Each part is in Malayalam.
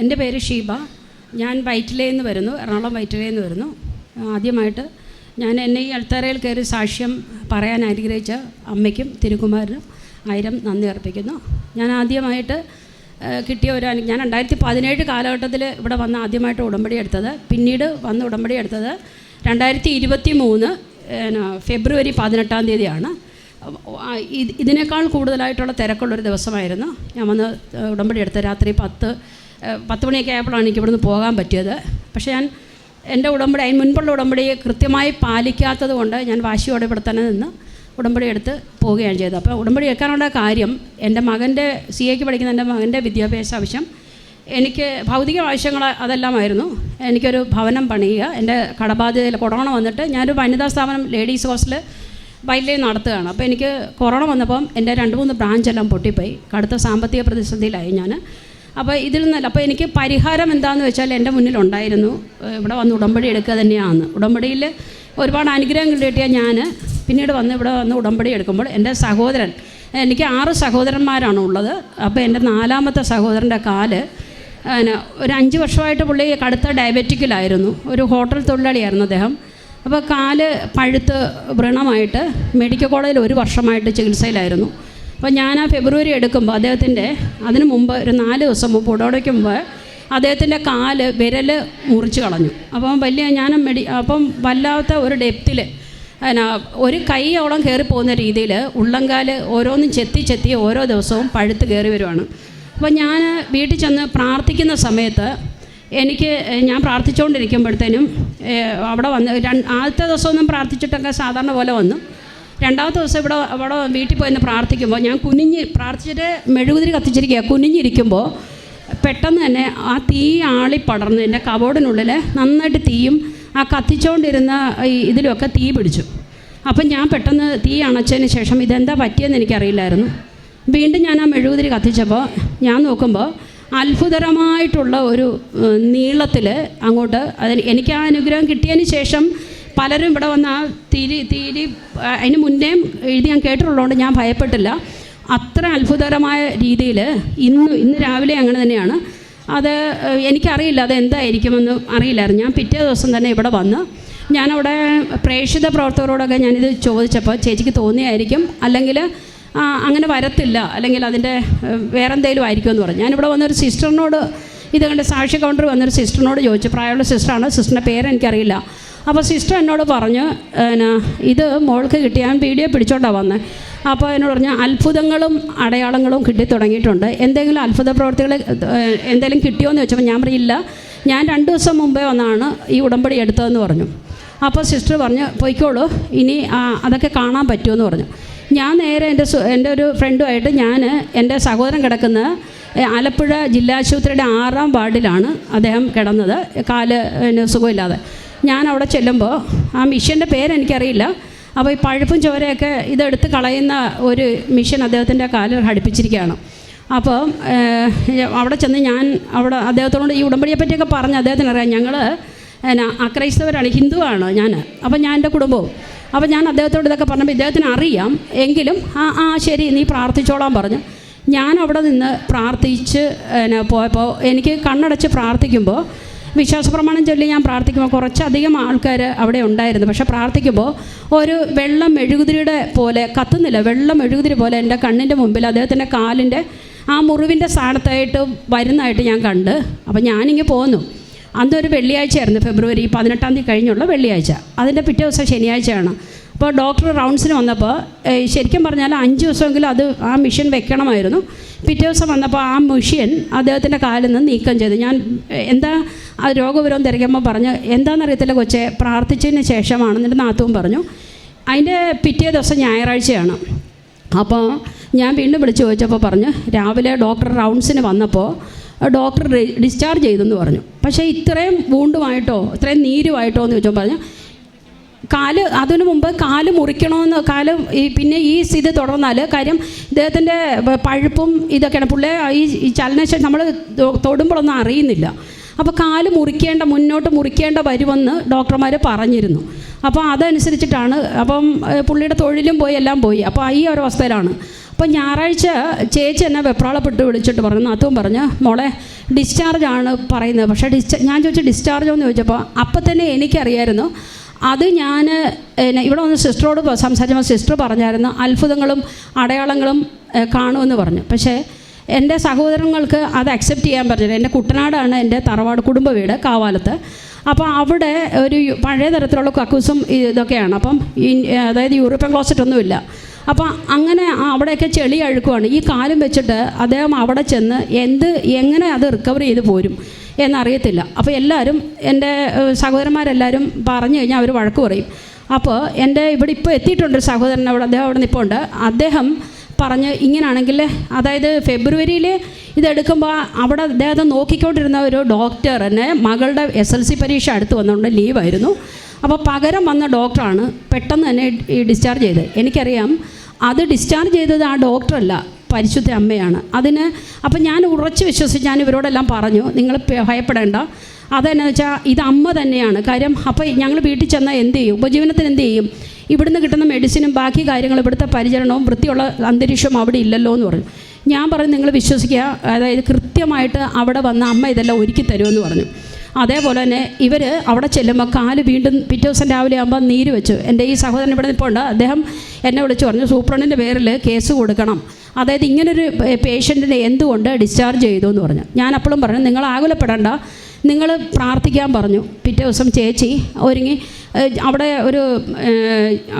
എന്റെ പേര് ഷീബ. ഞാൻ വൈറ്റിലയിൽ നിന്ന് വരുന്നു എറണാകുളം വൈറ്റിലയിൽ നിന്ന് വരുന്നു ആദ്യമായിട്ട് ഞാൻ എന്നെ ഈ അൾത്തറയിൽ കയറി സാക്ഷ്യം പറയാൻ അനുഗ്രഹിച്ച അമ്മയ്ക്കും തിരുകുമാരനും ആയിരം നന്ദി അർപ്പിക്കുന്നു. ഞാൻ ആദ്യമായിട്ട് കിട്ടിയ ഒരു ഞാൻ രണ്ടായിരത്തി പതിനേഴ് കാലഘട്ടത്തിൽ ഇവിടെ വന്ന് ആദ്യമായിട്ട് ഉടമ്പടി എടുത്തത്. പിന്നീട് വന്ന് ഉടമ്പടി എടുത്തത് രണ്ടായിരത്തി ഇരുപത്തി മൂന്ന് ഫെബ്രുവരി പതിനെട്ടാം തീയതിയാണ്. ഇതിനേക്കാൾ കൂടുതലായിട്ടുള്ള തിരക്കുള്ളൊരു ദിവസമായിരുന്നു. ഞാൻ വന്ന് ഉടമ്പടി എടുത്ത രാത്രി പത്ത് പത്ത് മണിയൊക്കെ ആയപ്പോഴാണ് എനിക്ക് ഇവിടുന്ന് പോകാൻ പറ്റിയത്. പക്ഷേ ഞാൻ എന്റെ ഉടമ്പടി അതിന് മുൻപുള്ള ഉടമ്പടി കൃത്യമായി പാലിക്കാത്തത് കൊണ്ട് ഞാൻ വാശിയോടെ ഇവിടെ തന്നെ നിന്ന് ഉടമ്പടി എടുത്ത് പോവുകയാണ് ചെയ്തത്. അപ്പോൾ ഉടമ്പടി എടുക്കാനുള്ള കാര്യം എന്റെ മകന്റെ സി എക്ക് പഠിക്കുന്ന എന്റെ മകന്റെ വിദ്യാഭ്യാസ ആവശ്യം. എനിക്ക് ഭൗതിക ആവശ്യങ്ങൾ അതെല്ലാമായിരുന്നു. എനിക്കൊരു ഭവനം പണിയുക എന്റെ കടബാധ്യതയിൽ കൊറോണ വന്നിട്ട് ഞാനൊരു വനിതാ സ്ഥാപനം ലേഡീസ് ഹോസ്റ്റൽ വൈറ്റിലയിൽ നടത്തുകയാണ്. അപ്പോൾ എനിക്ക് കൊറോണ വന്നപ്പം എന്റെ രണ്ട് മൂന്ന് ബ്രാഞ്ചെല്ലാം പൊട്ടിപ്പോയി. കടുത്ത സാമ്പത്തിക പ്രതിസന്ധിയിലായി ഞാൻ. അപ്പോൾ ഇതിൽ നിന്നല്ല അപ്പോൾ എനിക്ക് പരിഹാരം എന്താണെന്ന് വെച്ചാൽ എന്റെ മുന്നിൽ ഉണ്ടായിരുന്നു. ഇവിടെ വന്ന് ഉടമ്പടി എടുക്കുക തന്നെയാണ്. ഉടമ്പടിയിൽ ഒരുപാട് അനുഗ്രഹം കിട്ടിയ ഞാൻ പിന്നീട് വന്ന് ഇവിടെ വന്ന് ഉടമ്പടി എടുക്കുമ്പോൾ എന്റെ സഹോദരൻ എനിക്ക് ആറ് സഹോദരന്മാരാണ് ഉള്ളത്. അപ്പോൾ എന്റെ നാലാമത്തെ സഹോദരന്റെ കാൽ പിന്നെ ഒരു അഞ്ച് വർഷമായിട്ട് പുള്ളി കടുത്ത ഡയബറ്റിക്കിലായിരുന്നു. ഒരു ഹോട്ടൽ തൊഴിലാളിയായിരുന്നു അദ്ദേഹം. അപ്പോൾ കാൽ പഴുത്ത് വ്രണമായിട്ട് മെഡിക്കൽ കോളേജിൽ ഒരു വർഷമായിട്ട് ചികിത്സയിലായിരുന്നു. അപ്പോൾ ഞാൻ ആ ഫെബ്രുവരി എടുക്കുമ്പോൾ അദ്ദേഹത്തിന്റെ അതിന് മുമ്പ് ഒരു നാല് ദിവസം മുമ്പ് ഉടോടയ്ക്ക് മുമ്പ് അദ്ദേഹത്തിന്റെ കാൽ വിരൽ മുറിച്ച് കളഞ്ഞു. അപ്പം വലിയ ഞാൻ മെഡി അപ്പം വല്ലാത്ത ഒരു ഡെപ്തിൽ എന്നാ ഒരു കൈയോളം കയറി പോകുന്ന രീതിയിൽ ഉള്ളംകാൽ ഓരോന്നും ചെത്തി ചെത്തി ഓരോ ദിവസവും പഴുത്ത് കയറി വരുവാണ്. അപ്പോൾ ഞാൻ വീട്ടിൽ ചെന്ന് പ്രാർത്ഥിക്കുന്ന സമയത്ത് എനിക്ക് ഞാൻ പ്രാർത്ഥിച്ചുകൊണ്ടിരിക്കുമ്പോഴത്തേനും അവിടെ വന്ന് ആദ്യത്തെ ദിവസമൊന്നും പ്രാർത്ഥിച്ചിട്ടൊക്കെ സാധാരണ പോലെ വന്നു. രണ്ടാമത്തെ ദിവസം ഇവിടെ അവിടെ വീട്ടിൽ പോയി പ്രാർത്ഥിക്കുമ്പോൾ ഞാൻ കുനിഞ്ഞ് പ്രാർത്ഥിച്ചിട്ട് മെഴുകുതിരി കത്തിച്ചിരിക്കുക. കുനിഞ്ഞിരിക്കുമ്പോൾ പെട്ടെന്ന് തന്നെ ആ തീ ആളി പടർന്ന് എന്റെ കബോർഡിനുള്ളിൽ നന്നായിട്ട് തീയും ആ കത്തിച്ചുകൊണ്ടിരുന്ന ഈ ഇതിലൊക്കെ തീ പിടിച്ചു. അപ്പം ഞാൻ പെട്ടെന്ന് തീ അണച്ചതിന് ശേഷം ഇതെന്താ പറ്റിയെന്ന് എനിക്കറിയില്ലായിരുന്നു. വീണ്ടും ഞാൻ ആ മെഴുകുതിരി കത്തിച്ചപ്പോൾ ഞാൻ നോക്കുമ്പോൾ അത്ഭുതകരമായിട്ടുള്ള ഒരു നീളത്തിൽ അങ്ങോട്ട് അതിന് എനിക്ക് ആ അനുഗ്രഹം കിട്ടിയതിന് ശേഷം പലരും ഇവിടെ വന്ന് ആ തിരി തിരി അതിന് മുന്നേ എഴുതി ഞാൻ കേട്ടിട്ടുള്ളതുകൊണ്ട് ഞാൻ ഭയപ്പെട്ടില്ല. അത്ര അത്ഭുതകരമായ രീതിയിൽ ഇന്ന് ഇന്ന് രാവിലെ അങ്ങനെ തന്നെയാണ്. അത് എനിക്കറിയില്ല അത് എന്തായിരിക്കുമെന്ന് അറിയില്ലായിരുന്നു. ഞാൻ പിറ്റേ ദിവസം തന്നെ ഇവിടെ വന്ന് ഞാനവിടെ പ്രേക്ഷിത പ്രവർത്തകരോടൊക്കെ ഞാനിത് ചോദിച്ചപ്പോൾ ചേച്ചിക്ക് തോന്നിയായിരിക്കും. അല്ലെങ്കിൽ അങ്ങനെ വരത്തില്ല. അല്ലെങ്കിൽ അതിന്റെ വേറെ എന്തെങ്കിലും ആയിരിക്കും എന്ന് പറഞ്ഞു. ഞാനിവിടെ വന്നൊരു സിസ്റ്ററിനോട് ഇത് കണ്ട് സാക്ഷി കൗണ്ടർ വന്നൊരു സിസ്റ്ററിനോട് ചോദിച്ചു. പ്രായമുള്ള സിസ്റ്ററാണ്? സിസ്റ്ററിന്റെ പേര് എനിക്കറിയില്ല അപ്പോൾ സിസ്റ്റർ എന്നോട് പറഞ്ഞു എന്നാ ഇത് മോൾക്ക് കിട്ടിയാൽ ഞാൻ വീഡിയോ പിടിച്ചോണ്ടാണ് വന്നത് അപ്പോൾ എന്നോട് പറഞ്ഞു അത്ഭുതങ്ങളും അടയാളങ്ങളും കിട്ടി തുടങ്ങിയിട്ടുണ്ട് എന്തെങ്കിലും അത്ഭുത പ്രവർത്തികൾ എന്തെങ്കിലും കിട്ടിയോ എന്ന് ചോദിച്ചപ്പോൾ ഞാൻ പറയില്ല ഞാൻ രണ്ട് ദിവസം മുമ്പേ വന്നാണ് ഈ ഉടമ്പടി എടുത്തതെന്ന് പറഞ്ഞു. അപ്പോൾ സിസ്റ്റർ പറഞ്ഞു പൊയ്ക്കോളൂ. ഇനി അതൊക്കെ കാണാൻ പറ്റുമെന്ന് പറഞ്ഞു. ഞാൻ നേരെ എന്റെ എന്റെ ഒരു ഫ്രണ്ടുമായിട്ട് ഞാൻ എന്റെ സഹോദരൻ കിടക്കുന്ന ആലപ്പുഴ ജില്ലാ ആശുപത്രിയുടെ ആറാം വാർഡിലാണ് അദ്ദേഹം കിടന്നത്. കാൽ സുഖമില്ലാതെ. ഞാൻ അവിടെ ചെല്ലുമ്പോൾ ആ മിഷ്യന്റെ പേരെനിക്കറിയില്ല. അപ്പോൾ ഈ പഴുപ്പും ചോരയൊക്കെ ഇതെടുത്ത് കളയുന്ന ഒരു മിഷൻ അദ്ദേഹത്തിന്റെ കാലിൽ ഘടിപ്പിച്ചിരിക്കുകയാണ്. അപ്പോൾ അവിടെ ചെന്ന് ഞാൻ അവിടെ അദ്ദേഹത്തോട് ഈ ഉടമ്പടിയെ പറ്റിയൊക്കെ പറഞ്ഞ് അദ്ദേഹത്തിന് അറിയാം. ഞങ്ങൾ എന്നാ അക്രൈസ്തവരാണ് ഹിന്ദുവാണ് ഞാൻ. അപ്പോൾ ഞാൻ എന്റെ കുടുംബവും. അപ്പോൾ ഞാൻ അദ്ദേഹത്തോട് ഇതൊക്കെ പറഞ്ഞപ്പോൾ ഇദ്ദേഹത്തിന് അറിയാം. എങ്കിലും ആ ആ ശരി നീ പ്രാർത്ഥിച്ചോളാൻ പറഞ്ഞു. ഞാൻ അവിടെ നിന്ന് പ്രാർത്ഥിച്ച് എന്നാ പോയപ്പോൾ എനിക്ക് കണ്ണടച്ച് പ്രാർത്ഥിക്കുമ്പോൾ വിശ്വാസപ്രമാണം ചൊല്ലി ഞാൻ പ്രാർത്ഥിക്കുമ്പോൾ കുറച്ചധികം ആൾക്കാർ അവിടെ ഉണ്ടായിരുന്നു. പക്ഷെ പ്രാർത്ഥിക്കുമ്പോൾ ഒരു വെള്ളം മെഴുകുതിരിയുടെ പോലെ കത്തുന്നില്ല. വെള്ളം മെഴുകുതിരി പോലെ എന്റെ കണ്ണിന്റെ മുമ്പിൽ അദ്ദേഹത്തിന്റെ കാലിന്റെ ആ മുറിവിന്റെ സ്ഥാനത്തായിട്ട് വരുന്നതായിട്ട് ഞാൻ കണ്ട്. അപ്പോൾ ഞാനിങ്ങ് പോന്നു. അന്നൊരു വെള്ളിയാഴ്ചയായിരുന്നു. ഫെബ്രുവരി പതിനെട്ടാം തീയതി കഴിഞ്ഞുള്ള വെള്ളിയാഴ്ച. അതിന്റെ പിറ്റേ ദിവസം ശനിയാഴ്ചയാണ്. അപ്പോൾ ഡോക്ടർ റൗണ്ട്സിന് വന്നപ്പോൾ ശരിക്കും പറഞ്ഞാൽ അഞ്ച് ദിവസമെങ്കിലും അത് ആ മിഷൻ വെക്കണമായിരുന്നു. പിറ്റേ ദിവസം വന്നപ്പോൾ ആ മിഷ്യൻ അദ്ദേഹത്തിന്റെ കാലിൽ നിന്ന് നീക്കം ചെയ്തു. ഞാൻ എന്താ ആ രോഗവിവരം തിരക്കുമ്പോൾ പറഞ്ഞു എന്താണെന്നറിയത്തില്ല കൊച്ചെ പ്രാർത്ഥിച്ചതിന് ശേഷമാണ് എന്നിട്ട് നാത്തവും പറഞ്ഞു. അതിന്റെ പിറ്റേ ദിവസം ഞായറാഴ്ചയാണ്. അപ്പോൾ ഞാൻ വീണ്ടും വിളിച്ച് ചോദിച്ചപ്പോൾ പറഞ്ഞു രാവിലെ ഡോക്ടർ റൗണ്ട്സിന് വന്നപ്പോൾ ഡോക്ടർ ഡിസ്ചാർജ് ചെയ്തെന്ന് പറഞ്ഞു. പക്ഷേ ഇത്രയും വൂണ്ടുമായിട്ടോ ഇത്രയും നീരുമായിട്ടോ എന്ന് ചോദിച്ചപ്പോൾ പറഞ്ഞു കാൽ അതിനു മുമ്പ് കാൽ മുറിക്കണമെന്ന് കാൽ ഈ പിന്നെ ഈ സ്ഥിതി തുടർന്നാൽ കാര്യം ഇദ്ദേഹത്തിന്റെ പഴുപ്പും ഇതൊക്കെയാണ്. പുള്ളി ഈ ചലനശേഷം നമ്മൾ തൊടുമ്പോഴൊന്നും അറിയുന്നില്ല. അപ്പോൾ കാൽ മുറിക്കേണ്ട മുന്നോട്ട് മുറിക്കേണ്ട വരുമെന്ന് ഡോക്ടർമാർ പറഞ്ഞിരുന്നു. അപ്പോൾ അതനുസരിച്ചിട്ടാണ്. അപ്പം പുള്ളിയുടെ തൊഴിലും പോയി എല്ലാം പോയി. അപ്പോൾ ഈ ഒരു അവസ്ഥയിലാണ്. അപ്പോൾ ഞായറാഴ്ച ചേച്ചി എന്നെ വെപ്രാളപ്പെട്ട് വിളിച്ചിട്ട് പറഞ്ഞു. നാത്തവും പറഞ്ഞു മോളെ ഡിസ്ചാർജ് ആണ് പറയുന്നത്. പക്ഷേ ഡിസ്ചാർജ് ഞാൻ ചോദിച്ചു ഡിസ്ചാർജോ എന്ന് ചോദിച്ചപ്പോൾ അപ്പം തന്നെ എനിക്കറിയായിരുന്നു. അത് ഞാൻ ഇവിടെ വന്ന് സിസ്റ്ററോട് സംസാരിച്ചപ്പോൾ സിസ്റ്റർ പറഞ്ഞായിരുന്നു അത്ഭുതങ്ങളും അടയാളങ്ങളും കാണുമെന്ന് പറഞ്ഞു. പക്ഷേ എന്റെ സഹോദരങ്ങൾക്ക് അത് അക്സെപ്റ്റ് ചെയ്യാൻ പറ്റില്ല. എന്റെ കുട്ടനാടാണ് എന്റെ തറവാട് കുടുംബ വീട് കാവാലത്ത്. അപ്പോൾ അവിടെ ഒരു പഴയ തരത്തിലുള്ള കക്കൂസും ഇതൊക്കെയാണ്. അപ്പം അതായത് യൂറോപ്യൻ ക്ലോസറ്റ് ഒന്നുമില്ല. അപ്പോൾ അങ്ങനെ അവിടെയൊക്കെ ചെളി അഴുക്കുവാണ്. ഈ കാലും വെച്ചിട്ട് അദ്ദേഹം അവിടെ ചെന്ന് എന്ത് എങ്ങനെ അത് റിക്കവർ ചെയ്ത് പോരും എന്നറിയത്തില്ല. അപ്പോൾ എല്ലാവരും എന്റെ സഹോദരന്മാരെല്ലാവരും പറഞ്ഞു കഴിഞ്ഞാൽ അവർ വഴക്ക് പറയും. അപ്പോൾ എന്റെ ഇവിടെ ഇപ്പോൾ എത്തിയിട്ടുണ്ട് സഹോദരൻ അവിടെ അദ്ദേഹം അവിടെ നിൽപ്പുണ്ട് അദ്ദേഹം പറഞ്ഞ് ഇങ്ങനാണെങ്കിൽ അതായത് ഫെബ്രുവരിയിൽ ഇതെടുക്കുമ്പോൾ അവിടെ അദ്ദേഹത്തെ നോക്കിക്കൊണ്ടിരുന്ന ഒരു ഡോക്ടറിന് മകളുടെ എസ് എൽ സി പരീക്ഷ അടുത്ത് വന്നുകൊണ്ട് ലീവായിരുന്നു. അപ്പോൾ പകരം വന്ന ഡോക്ടറാണ് പെട്ടെന്ന് തന്നെ ഡിസ്ചാർജ് ചെയ്തത്. എനിക്കറിയാം അത് ഡിസ്ചാർജ് ചെയ്തത് ആ ഡോക്ടറല്ല പരിശുദ്ധ അമ്മയാണ്. അതിന് അപ്പം ഞാൻ ഉറച്ചു വിശ്വസിച്ച് ഞാൻ ഇവരോടെല്ലാം പറഞ്ഞു നിങ്ങൾ ഭയപ്പെടേണ്ട. അതെന്നാന്ന് വെച്ചാൽ ഇത് അമ്മ തന്നെയാണ്. കാര്യം അപ്പോൾ ഞങ്ങൾ വീട്ടിൽ ചെന്നാൽ എന്ത് ചെയ്യും ഉപജീവനത്തിന് എന്ത് ചെയ്യും? ഇവിടുന്ന് കിട്ടുന്ന മെഡിസിനും ബാക്കി കാര്യങ്ങളും ഇവിടുത്തെ പരിചരണവും വൃത്തിയുള്ള അന്തരീക്ഷവും അവിടെ ഇല്ലല്ലോ എന്ന് പറഞ്ഞു. ഞാൻ പറഞ്ഞു നിങ്ങൾ വിശ്വസിക്കുക. അതായത് കൃത്യമായിട്ട് അവിടെ വന്ന അമ്മ ഇതെല്ലാം ഒരുക്കി തരുമെന്ന് പറഞ്ഞു. അതേപോലെ തന്നെ ഇവർ അവിടെ ചെല്ലുമ്പോൾ കാൽ വീണ്ടും പിറ്റേ ദിവസം രാവിലെ ആകുമ്പോൾ നീര് വെച്ചു. എന്റെ ഈ സഹോദരൻ ഇവിടെ നിൽപ്പുണ്ട്. അദ്ദേഹം എന്നെ വിളിച്ച് പറഞ്ഞു സൂപ്രണ്ടിന്റെ പേരിൽ കേസ് കൊടുക്കണം. അതായത് ഇങ്ങനൊരു പേഷ്യന്റിനെ എന്തുകൊണ്ട് ഡിസ്ചാർജ് ചെയ്തു എന്ന് പറഞ്ഞു. ഞാൻ അപ്പോഴും പറഞ്ഞു നിങ്ങൾ ആകുലപ്പെടേണ്ട. നിങ്ങൾ പ്രാർത്ഥിക്കാൻ പറഞ്ഞു. പിറ്റേ ദിവസം ചേച്ചി ഒരുങ്ങി അവിടെ ഒരു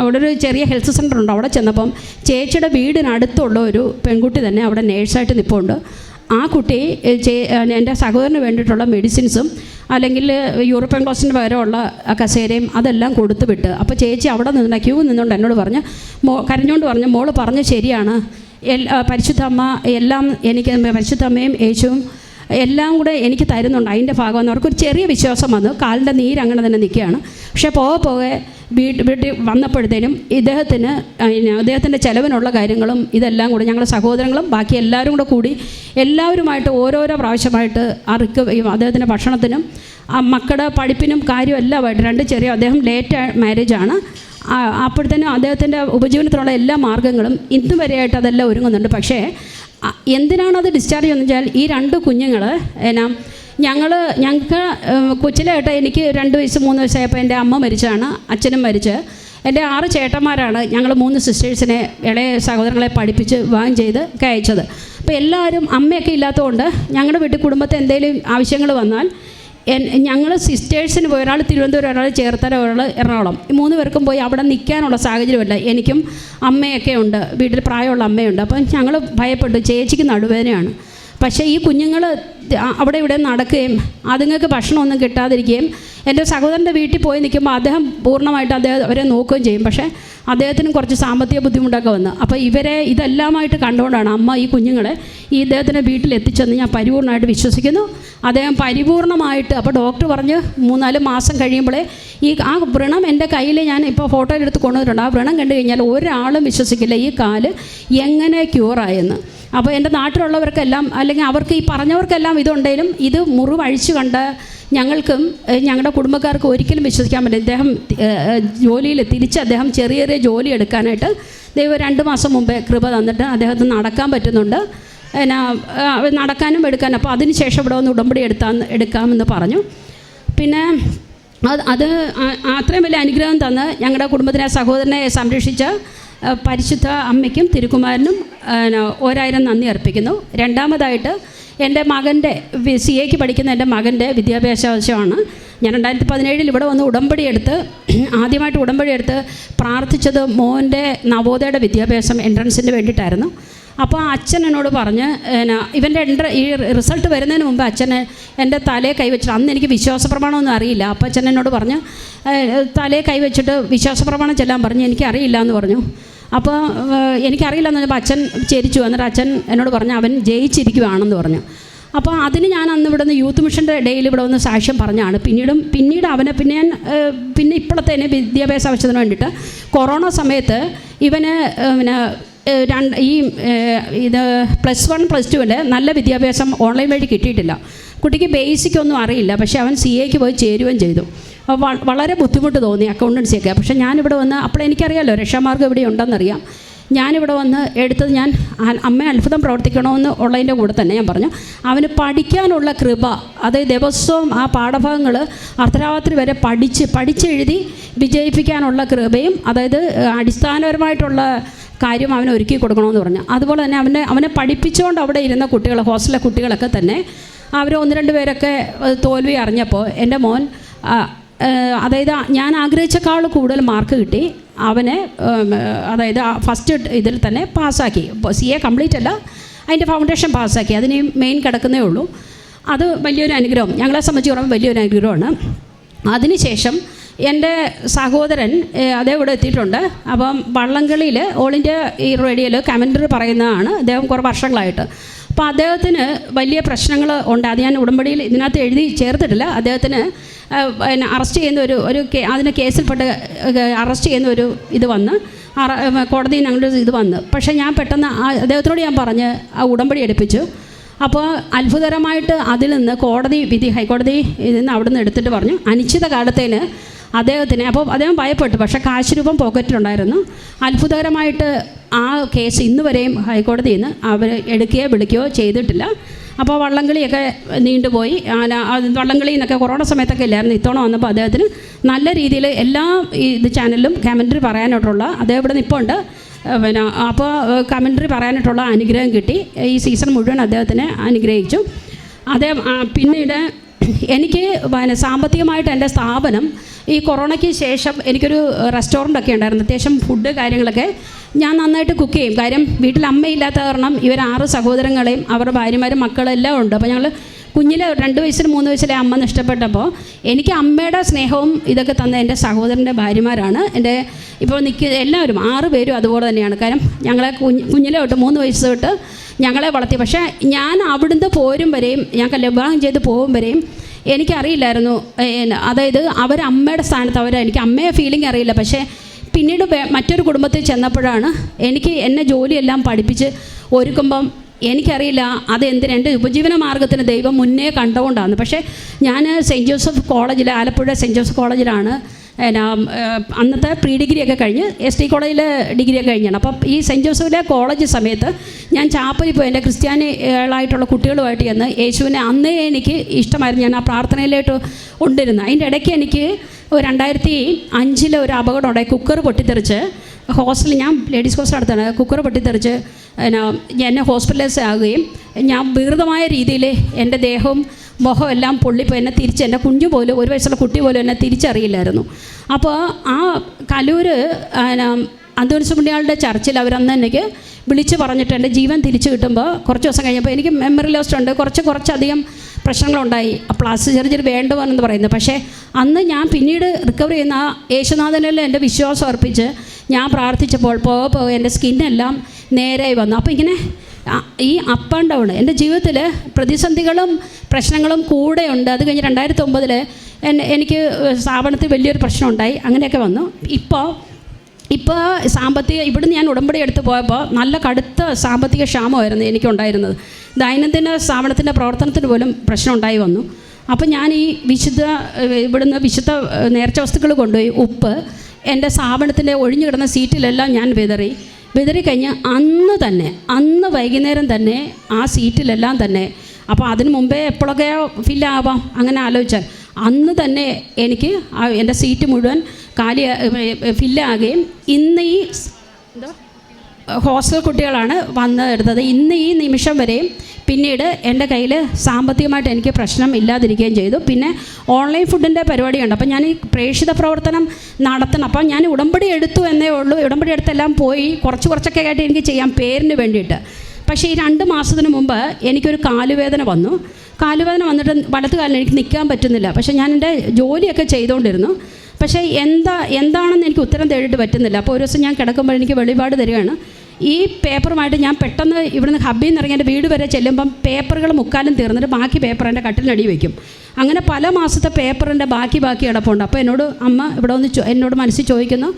അവിടെ ഒരു ചെറിയ ഹെൽത്ത് സെന്റർ ഉണ്ട് അവിടെ ചെന്നപ്പം ചേച്ചിയുടെ വീടിനടുത്തുള്ള ഒരു പെൺകുട്ടി തന്നെ അവിടെ നേഴ്സായിട്ട് നിൽപ്പുണ്ട് ആ കുട്ടി എന്റെ സഹോദരന് വേണ്ടിയിട്ടുള്ള മെഡിസിൻസും അല്ലെങ്കിൽ യൂറോപ്യൻ ക്ലോസിന്റെ പകരമുള്ള കസേരയും അതെല്ലാം കൊടുത്തു വിട്ട്. അപ്പോൾ ചേച്ചി അവിടെ നിന്ന് ക്യൂ നിന്നുകൊണ്ട് എന്നോട് പറഞ്ഞ് മോ കരഞ്ഞുകൊണ്ട് പറഞ്ഞു മോൾ പറഞ്ഞ് ശരിയാണ്. എൽ പരിശുദ്ധമ്മ എല്ലാം എനിക്ക് പരിശുദ്ധമ്മയും യേശുവും എല്ലാം കൂടെ എനിക്ക് തരുന്നുണ്ട്. അതിന്റെ ഭാഗമെന്ന് അവർക്കൊരു ചെറിയ വിശ്വാസം വന്നു. കാലിന്റെ നീര് അങ്ങനെ തന്നെ നിൽക്കുകയാണ്. പക്ഷേ പോകെ പോകെ വീട്ടിൽ വീട്ടിൽ വന്നപ്പോഴത്തേനും ഇദ്ദേഹത്തിന് അദ്ദേഹത്തിന്റെ ചെലവിനുള്ള കാര്യങ്ങളും ഇതെല്ലാം കൂടെ ഞങ്ങളുടെ സഹോദരങ്ങളും ബാക്കി എല്ലാവരും കൂടെ കൂടി എല്ലാവരുമായിട്ട് ഓരോരോ പ്രാവശ്യമായിട്ട് ആ അദ്ദേഹത്തിന്റെ ഭക്ഷണത്തിനും ആ മക്കളുടെ പഠിപ്പിനും കാര്യവും എല്ലാമായിട്ട് രണ്ട് ചെറിയ അദ്ദേഹം ലേറ്റ് മാരേജാണ് അപ്പോഴത്തേനും അദ്ദേഹത്തിന്റെ ഉപജീവനത്തിനുള്ള എല്ലാ മാർഗങ്ങളും ഇന്ന് വരെയായിട്ട് അതെല്ലാം ഒരുങ്ങുന്നുണ്ട്. പക്ഷേ എന്തിനാണത് ഡിസ്ചാർജ് ചെയ്യുന്നത് വെച്ചാൽ ഈ രണ്ട് കുഞ്ഞുങ്ങൾ എന്നാ ഞങ്ങൾ ഞങ്ങൾക്ക് കൊച്ചിലായിട്ട് എനിക്ക് രണ്ട് വയസ്സ് മൂന്ന് വയസ്സായപ്പോൾ എന്റെ അമ്മ മരിച്ചാണ് അച്ഛനും മരിച്ച്. എന്റെ ആറ് ചേട്ടന്മാരാണ് ഞങ്ങൾ മൂന്ന് സിസ്റ്റേഴ്സിനെ ഇളയ സഹോദരങ്ങളെ പഠിപ്പിച്ച് വിവാഹം ചെയ്ത് കയച്ചത് അപ്പോൾ എല്ലാവരും അമ്മയൊക്കെ ഇല്ലാത്തതുകൊണ്ട് ഞങ്ങളുടെ വീട്ടിൽ കുടുംബത്തെ എന്തെങ്കിലും ആവശ്യങ്ങൾ വന്നാൽ ഞങ്ങൾ സിസ്റ്റേഴ്സിന് പോയി ഒരാൾ തിരുവനന്തപുരം ഒരാൾ ചേർത്തല ഒരാൾ എറണാകുളം. ഈ മൂന്ന് പേർക്കും പോയി അവിടെ നിൽക്കാനുള്ള സാഹചര്യമില്ല. എനിക്കും അമ്മയൊക്കെ ഉണ്ട് വീട്ടിൽ പ്രായമുള്ള അമ്മയുണ്ട്. അപ്പം ഞങ്ങൾ ഭയപ്പെട്ടു. ചേച്ചിക്ക് നടുവേദനയാണ്. പക്ഷേ ഈ കുഞ്ഞുങ്ങൾ അവിടെ ഇവിടെ നടക്കുകയും അതുങ്ങൾക്ക് ഭക്ഷണമൊന്നും കിട്ടാതിരിക്കുകയും എന്റെ സഹോദരന്റെ വീട്ടിൽ പോയി നിൽക്കുമ്പോൾ അദ്ദേഹം പൂർണമായിട്ട് അദ്ദേഹം അവരെ നോക്കുകയും ചെയ്യും. പക്ഷേ അദ്ദേഹത്തിനും കുറച്ച് സാമ്പത്തിക ബുദ്ധിമുട്ടൊക്കെ വന്നു. അപ്പോൾ ഇവരെ ഇതെല്ലാമായിട്ട് കണ്ടുകൊണ്ടാണ് അമ്മ ഈ കുഞ്ഞുങ്ങളെ ഈ ഇദ്ദേഹത്തിന്റെ വീട്ടിൽ എത്തിച്ചെന്ന് ഞാൻ പരിപൂർണമായിട്ട് വിശ്വസിക്കുന്നു. അദ്ദേഹം പരിപൂർണമായിട്ട് അപ്പോൾ ഡോക്ടർ പറഞ്ഞ് മൂന്നാൽ മാസം കഴിയുമ്പോഴേ ഈ ആ വ്രണം എന്റെ കയ്യിൽ ഞാൻ ഇപ്പോൾ ഫോട്ടോ എടുത്ത് കൊണ്ടുവന്നിട്ടുണ്ട്. ആ വ്രണം കണ്ടു കഴിഞ്ഞാൽ ഒരാളും വിശ്വസിക്കില്ല ഈ കാൽ എങ്ങനെ ക്യൂറായെന്ന് അപ്പോൾ എന്റെ നാട്ടിലുള്ളവർക്കെല്ലാം അല്ലെങ്കിൽ അവർക്ക് ഈ പറഞ്ഞവർക്കെല്ലാം ഇതുണ്ടെങ്കിലും ഇത് മുറിവഴിച്ചു കണ്ട് ഞങ്ങൾക്കും ഞങ്ങളുടെ കുടുംബക്കാർക്ക് ഒരിക്കലും വിശ്വസിക്കാൻ പറ്റില്ല. അദ്ദേഹം ജോലിയിൽ തിരിച്ച് അദ്ദേഹം ചെറിയ ചെറിയ ജോലി എടുക്കാനായിട്ട് ദൈവം രണ്ട് മാസം മുമ്പേ കൃപ തന്നിട്ട് അദ്ദേഹത്തിന് നടക്കാൻ പറ്റുന്നുണ്ട്. എന്നാ നടക്കാനും എടുക്കാനും അപ്പോൾ അതിന് ശേഷം ഇവിടെ വന്ന് ഉടമ്പടി എടുത്താൽ എടുക്കാമെന്ന് പറഞ്ഞു. പിന്നെ അത് അത് അത്രയും വലിയ അനുഗ്രഹം തന്ന് ഞങ്ങളുടെ കുടുംബത്തിനെ സഹോദരനെ സംരക്ഷിച്ച പരിശുദ്ധ അമ്മയ്ക്കും തിരുക്കുമാരനും ഒരായിരം നന്ദി അർപ്പിക്കുന്നു. രണ്ടാമതായിട്ട് എന്റെ മകന്റെ സി എക്ക് പഠിക്കുന്ന എന്റെ മകന്റെ വിദ്യാഭ്യാസ ആവശ്യമാണ്. ഞാൻ രണ്ടായിരത്തി പതിനേഴിൽ ഇവിടെ വന്ന് ഉടമ്പടി എടുത്ത് ആദ്യമായിട്ട് ഉടമ്പടി എടുത്ത് പ്രാർത്ഥിച്ചത് മോന്റെ നവോദയയുടെ വിദ്യാഭ്യാസം എൻട്രൻസിന് വേണ്ടിയിട്ടായിരുന്നു. അപ്പോൾ അച്ഛൻ എന്നോട് പറഞ്ഞ് എന്നാ ഇവന്റെ എന്റെ ഈ റിസൾട്ട് വരുന്നതിന് മുമ്പ് അച്ഛന് എന്റെ തലയെ കൈവച്ചിട്ട് അന്ന് എനിക്ക് വിശ്വാസ പ്രമാണമൊന്നും അറിയില്ല. അപ്പോൾ അച്ഛൻ എന്നോട് പറഞ്ഞ് തലയെ കൈവച്ചിട്ട് വിശ്വാസ പ്രമാണം ചെല്ലാൻ പറഞ്ഞു എനിക്കറിയില്ല എന്ന് പറഞ്ഞു. അപ്പോൾ എനിക്കറിയില്ല എന്ന് പറഞ്ഞപ്പോൾ അച്ഛൻ ചേരിച്ചു. എന്നിട്ട് അച്ഛൻ എന്നോട് പറഞ്ഞു അവൻ ജയിച്ചിരിക്കുവാണെന്ന് പറഞ്ഞു. അപ്പോൾ അതിന് ഞാൻ അന്ന് ഇവിടെ നിന്ന് യൂത്ത് മിഷന്റെ ഡേയിൽ ഇവിടെ വന്ന് സാക്ഷ്യം പറഞ്ഞാണ്. പിന്നീടും പിന്നീട് അവനെ പിന്നെ ഞാൻ പിന്നെ ഇപ്പോഴത്തെ തന്നെ വിദ്യാഭ്യാസ ആവശ്യത്തിന് വേണ്ടിയിട്ട് കൊറോണ സമയത്ത് ഇവന് പിന്നെ രണ്ട് ഈ ഇത് പ്ലസ് വൺ പ്ലസ് ടുവിൽ നല്ല വിദ്യാഭ്യാസം ഓൺലൈൻ വഴി കിട്ടിയിട്ടില്ല. കുട്ടിക്ക് ബേസിക് ഒന്നും അറിയില്ല. പക്ഷേ അവൻ സി എക്ക് പോയി ചേരുകയും ചെയ്തു. വളരെ ബുദ്ധിമുട്ട് തോന്നി അക്കൗണ്ടൻസിയൊക്കെ. പക്ഷേ ഞാനിവിടെ വന്ന് അപ്പോൾ എനിക്കറിയാമല്ലോ രക്ഷാമാർഗം ഇവിടെ ഉണ്ടെന്നറിയാം. ഞാനിവിടെ വന്ന് എടുത്തത് ഞാൻ അമ്മ അത്ഭുതം പ്രവർത്തിക്കണമെന്ന് ഉള്ളതിന്റെ കൂടെ തന്നെ ഞാൻ പറഞ്ഞു. അവന് പഠിക്കാനുള്ള കൃപ അതായത് ദിവസവും ആ പാഠഭാഗങ്ങൾ അർദ്ധരാത്രി വരെ പഠിച്ച് പഠിച്ചെഴുതി വിജയിപ്പിക്കാനുള്ള കൃപയും അതായത് അടിസ്ഥാനപരമായിട്ടുള്ള കാര്യം അവന് ഒരുക്കി കൊടുക്കണമെന്ന് പറഞ്ഞു. അതുപോലെ തന്നെ അവനെ അവനെ പഠിപ്പിച്ചുകൊണ്ട് അവിടെ ഇരുന്ന കുട്ടികൾ ഹോസ്റ്റലിലെ കുട്ടികളൊക്കെ തന്നെ അവർ ഒന്ന് രണ്ട് പേരൊക്കെ തോൽവി അറിഞ്ഞപ്പോൾ എന്റെ മോൻ അതായത് ഞാൻ ആഗ്രഹിച്ചേക്കാൾ കൂടുതൽ മാർക്ക് കിട്ടി. അവനെ അതായത് ഫസ്റ്റ് ഇതിൽ തന്നെ പാസ്സാക്കി. സി എ കംപ്ലീറ്റ് അല്ല അതിന്റെ ഫൗണ്ടേഷൻ പാസ്സാക്കി. അതിന് മെയിൻ കിടക്കുന്നേ ഉള്ളൂ. അത് വലിയൊരു അനുഗ്രഹം. ഞങ്ങളെ സംബന്ധിച്ച് പറയുമ്പോൾ വലിയൊരു അനുഗ്രഹമാണ്. അതിനുശേഷം എന്റെ സഹോദരൻ അദ്ദേഹം ഇവിടെ എത്തിയിട്ടുണ്ട്. അപ്പം വള്ളംകളിയിൽ ഓൾ ഇന്ത്യ ഈ റേഡിയോയിൽ കമന്ററി പറയുന്നതാണ് അദ്ദേഹം കുറേ വർഷങ്ങളായിട്ട്. അപ്പോൾ അദ്ദേഹത്തിന് വലിയ പ്രശ്നങ്ങൾ ഉണ്ട്. അത് ഞാൻ ഉടമ്പടിയിൽ ഇതിനകത്ത് എഴുതി ചേർത്തിട്ടില്ല. അദ്ദേഹത്തിന് പിന്നെ അറസ്റ്റ് ചെയ്യുന്ന ഒരു ഒരു അതിന് കേസിൽപ്പെട്ട് അറസ്റ്റ് ചെയ്യുന്ന ഒരു ഇത് വന്ന് കോടതിയിൽ ഞങ്ങളുടെ ഇത് വന്ന്. പക്ഷേ ഞാൻ പെട്ടെന്ന് അദ്ദേഹത്തിനോട് ഞാൻ പറഞ്ഞ് ആ ഉടമ്പടി എടുപ്പിച്ചു. അപ്പോൾ അത്ഭുതകരമായിട്ട് അതിൽ നിന്ന് കോടതി വിധി ഹൈക്കോടതി ഇതിൽ നിന്ന് അവിടെ നിന്ന് എടുത്തിട്ട് പറഞ്ഞു അനിശ്ചിത കാലത്തേന് അദ്ദേഹത്തിന് അപ്പോൾ അദ്ദേഹം ഭയപ്പെട്ടു. പക്ഷേ കാശ് രൂപം പോക്കറ്റിലുണ്ടായിരുന്നു. അത്ഭുതകരമായിട്ട് ആ കേസ് ഇന്ന് വരെയും ഹൈക്കോടതിയിൽ നിന്ന് അവർ എടുക്കുകയോ വിളിക്കുകയോ ചെയ്തിട്ടില്ല. അപ്പോൾ വള്ളംകളിയൊക്കെ നീണ്ടുപോയി. വള്ളംകളി എന്നൊക്കെ കൊറോണ സമയത്തൊക്കെ ഇല്ലായിരുന്നു. ഇത്തവണ വന്നപ്പോൾ അദ്ദേഹത്തിന് നല്ല രീതിയിൽ എല്ലാ ഇത് ചാനലിലും കമന്ററി പറയാനായിട്ടുള്ള അദ്ദേഹം ഇവിടെ നിൽപ്പുണ്ട് പിന്നെ അപ്പോൾ കമന്ററി പറയാനായിട്ടുള്ള അനുഗ്രഹം കിട്ടി. ഈ സീസൺ മുഴുവൻ അദ്ദേഹത്തിനെ അനുഗ്രഹിച്ചു. അദ്ദേഹം പിന്നീട് എനിക്ക് പിന്നെ സാമ്പത്തികമായിട്ട് എന്റെ സ്ഥാപനം ഈ കൊറോണയ്ക്ക് ശേഷം എനിക്കൊരു റെസ്റ്റോറന്റ് ഒക്കെ ഉണ്ടായിരുന്നു. അത്യാവശ്യം ഫുഡ് കാര്യങ്ങളൊക്കെ ഞാൻ നന്നായിട്ട് കുക്ക് ചെയ്യും. കാര്യം വീട്ടിൽ അമ്മയില്ലാത്ത കാരണം ഇവർ ആറ് സഹോദരങ്ങളെയും അവരുടെ ഭാര്യമാരും മക്കളും എല്ലാം ഉണ്ട്. അപ്പോൾ ഞങ്ങൾ കുഞ്ഞിലെ രണ്ട് വയസ്സിന് മൂന്ന് വയസ്സിലെ അമ്മ നഷ്ടപ്പെട്ടപ്പോൾ എനിക്ക് അമ്മയുടെ സ്നേഹവും ഇതൊക്കെ തന്ന എന്റെ സഹോദരന്റെ ഭാര്യമാരാണ്. എന്റെ ഇപ്പോൾ നിൽക്കുക എല്ലാവരും ആറ് പേരും അതുപോലെ തന്നെയാണ്. കാരണം ഞങ്ങളെ കുഞ്ഞ് കുഞ്ഞിലെ തൊട്ട് മൂന്ന് വയസ്സ് തൊട്ട് ഞങ്ങളെ വളർത്തി. പക്ഷേ ഞാൻ അവിടുന്ന് പോരും വരെയും ഞാൻ കല്യാണം ചെയ്ത് പോകും വരെയും എനിക്കറിയില്ലായിരുന്നു. അതായത് അവർ അമ്മയുടെ സ്ഥാനത്ത് അവർ എനിക്ക് അമ്മയെ ഫീലിംഗ് അറിയില്ല. പക്ഷേ പിന്നീട് മറ്റൊരു കുടുംബത്തിൽ ചെന്നപ്പോഴാണ് എനിക്ക് എന്നെ ജോലിയെല്ലാം പഠിപ്പിച്ച് ഒരുക്കുമ്പം എനിക്കറിയില്ല അത് എന്തിന് എന്റെ ഉപജീവന മാർഗത്തിന് ദൈവം മുന്നേ കണ്ടുകൊണ്ടാണ് പക്ഷേ ഞാൻ സെന്റ് ജോസഫ് കോളേജിൽ ആലപ്പുഴ സെന്റ് ജോസഫ് കോളേജിലാണ് എന്നാ അന്നത്തെ പ്രീ ഡിഗ്രി ഒക്കെ കഴിഞ്ഞ് എസ് ടി കോളേജിൽ ഡിഗ്രി ഒക്കെ കഴിഞ്ഞാണ്. അപ്പം ഈ സെന്റ് ജോസഫിലെ കോളേജ് സമയത്ത് ഞാൻ ചാപ്പലിൽ പോയി. എന്റെ ക്രിസ്ത്യാനികളായിട്ടുള്ള കുട്ടികളുമായിട്ട് ചെന്ന് യേശുവിനെ അന്നേ എനിക്ക് ഇഷ്ടമായിരുന്നു. ഞാൻ ആ പ്രാർത്ഥനയിലോട്ട് ഉണ്ടിരുന്നു അതിന്റെ ഇടയ്ക്ക് എനിക്ക് രണ്ടായിരത്തി അഞ്ചിൽ ഒരു അപകടം ഉണ്ടായി. കുക്കർ പൊട്ടിത്തെറിച്ച് ഹോസ്റ്റലിൽ ഞാൻ ലേഡീസ് ഹോസ്റ്റൽ അടുത്താണ് കുക്കർ പൊട്ടിത്തെറിച്ച് എന്നാ എന്നെ ഹോസ്പിറ്റലൈസ് ആകുകയും ഞാൻ വികൃതമായ രീതിയിൽ എന്റെ ദേഹവും മുഖം എല്ലാം പൊള്ളിപ്പോയി എന്നെ തിരിച്ച് എന്റെ കുഞ്ഞു പോലും ഒരു വയസ്സുള്ള കുട്ടി പോലും എന്നെ തിരിച്ചറിയില്ലായിരുന്നു. അപ്പോൾ ആ കലൂർ അന്തോണിസുമണിയാളുടെ ചർച്ചിൽ അവരന്ന് എനിക്ക് വിളിച്ച് പറഞ്ഞിട്ടുണ്ട് ജീവൻ തിരിച്ചു കിട്ടുമ്പോൾ കുറച്ച് ദിവസം കഴിഞ്ഞപ്പോൾ എനിക്ക് മെമ്മറി ലോസ്റ്റ് ഉണ്ട്. കുറച്ച് കുറച്ചധികം പ്രശ്നങ്ങളുണ്ടായി. പ്ലാസ്റ്റിക് സർജറി വേണ്ടുവാണെന്ന് പറയുന്നത് പക്ഷേ അന്ന് ഞാൻ പിന്നീട് റിക്കവർ ചെയ്യുന്ന ആ യേശുനാഥനിൽ എന്റെ വിശ്വാസം അർപ്പിച്ച് ഞാൻ പ്രാർത്ഥിച്ചപ്പോൾ പോകെ പോകെ എന്റെ സ്കിന്നെല്ലാം നേരായി വന്നു. അപ്പോൾ ഇങ്ങനെ ഈ അപ്പ് ആൻഡ് ഡൗൺ എന്റെ ജീവിതത്തിൽ പ്രതിസന്ധികളും പ്രശ്നങ്ങളും കൂടെയുണ്ട്. അത് കഴിഞ്ഞ് രണ്ടായിരത്തി ഒമ്പതിൽ എനിക്ക് സ്ഥാപനത്തിൽ വലിയൊരു പ്രശ്നം ഉണ്ടായി അങ്ങനെയൊക്കെ വന്നു. ഇപ്പോൾ ഇപ്പോൾ സാമ്പത്തിക ഇവിടുന്ന് ഞാൻ ഉടമ്പടി എടുത്ത് പോയപ്പോൾ നല്ല കടുത്ത സാമ്പത്തിക ക്ഷാമമായിരുന്നു എനിക്കുണ്ടായിരുന്നത്. ദൈനംദിന സ്ഥാപനത്തിന്റെ പ്രവർത്തനത്തിന് പോലും പ്രശ്നം ഉണ്ടായി വന്നു. അപ്പോൾ ഞാൻ ഈ വിശുദ്ധ ഇവിടുന്ന് വിശുദ്ധ നേർച്ച വസ്തുക്കൾ കൊണ്ടുപോയി ഉപ്പ് എന്റെ സ്ഥാപനത്തിന്റെ ഒഴിഞ്ഞു കിടന്ന സീറ്റിലെല്ലാം ഞാൻ വിതറി. വിതറി കഴിഞ്ഞ് അന്ന് തന്നെ അന്ന് വൈകുന്നേരം തന്നെ ആ സീറ്റിലെല്ലാം തന്നെ. അപ്പോൾ അതിന് മുമ്പേ എപ്പോഴൊക്കെ ഫില്ലാവാം അങ്ങനെ ആലോചിച്ചാൽ അന്ന് തന്നെ എനിക്ക് എന്റെ സീറ്റ് മുഴുവൻ കാലി ഫില്ലാകുകയും ഇന്ന് ഈ എന്തോ? ഹോസ്റ്റൽ കുട്ടികളാണ് വന്ന് എടുത്തത്. ഇന്ന് ഈ നിമിഷം വരെയും പിന്നീട് എന്റെ കയ്യിൽ സാമ്പത്തികമായിട്ട് എനിക്ക് പ്രശ്നം ഇല്ലാതിരിക്കുകയും ചെയ്തു. പിന്നെ ഓൺലൈൻ ഫുഡിന്റെ പരിപാടിയുണ്ട്. അപ്പോൾ ഞാൻ ഈ പ്രേക്ഷിത പ്രവർത്തനം നടത്തണം. അപ്പം ഞാൻ ഉടമ്പടി എടുത്തു എന്നേ ഉള്ളൂ. ഉടമ്പടി എടുത്തെല്ലാം പോയി കുറച്ച് കുറച്ചൊക്കെ ആയിട്ട് എനിക്ക് ചെയ്യാം പേരിന് വേണ്ടിയിട്ട്. പക്ഷേ ഈ രണ്ട് മാസത്തിന് മുമ്പ് എനിക്കൊരു കാലുവേദന വന്നു. കാലുവേദന വന്നിട്ട് വലത്ത് കാലം എനിക്ക് നിൽക്കാൻ പറ്റുന്നില്ല. പക്ഷേ ഞാൻ എന്റെ ജോലിയൊക്കെ ചെയ്തുകൊണ്ടിരുന്നു. പക്ഷേ എന്താ എന്താണെന്ന് എനിക്ക് ഉത്തരം തേടിയിട്ട് പറ്റുന്നില്ല. അപ്പോൾ ഒരു ദിവസം ഞാൻ കിടക്കുമ്പോൾ എനിക്ക് വെളിപാട് തരികയാണ്. ഈ പേപ്പറുമായിട്ട് ഞാൻ പെട്ടെന്ന് ഇവിടുന്ന് ഹബ്ബിൽ നിന്ന് ഇറങ്ങി എന്റെ വീട് വരെ ചെല്ലുമ്പം പേപ്പറുകൾ മുക്കാലും തീർന്നിട്ട് ബാക്കി പേപ്പർ എന്റെ കട്ടിലടി വയ്ക്കും. അങ്ങനെ പല മാസത്തെ പേപ്പറിന്റെ ബാക്കി ബാക്കി കിടപ്പുണ്ട്. അപ്പോൾ എന്നോട് അമ്മ ഇവിടെ വന്ന് ചോ- എന്നോട് മനസ്സിൽ ചോദിക്കുന്നു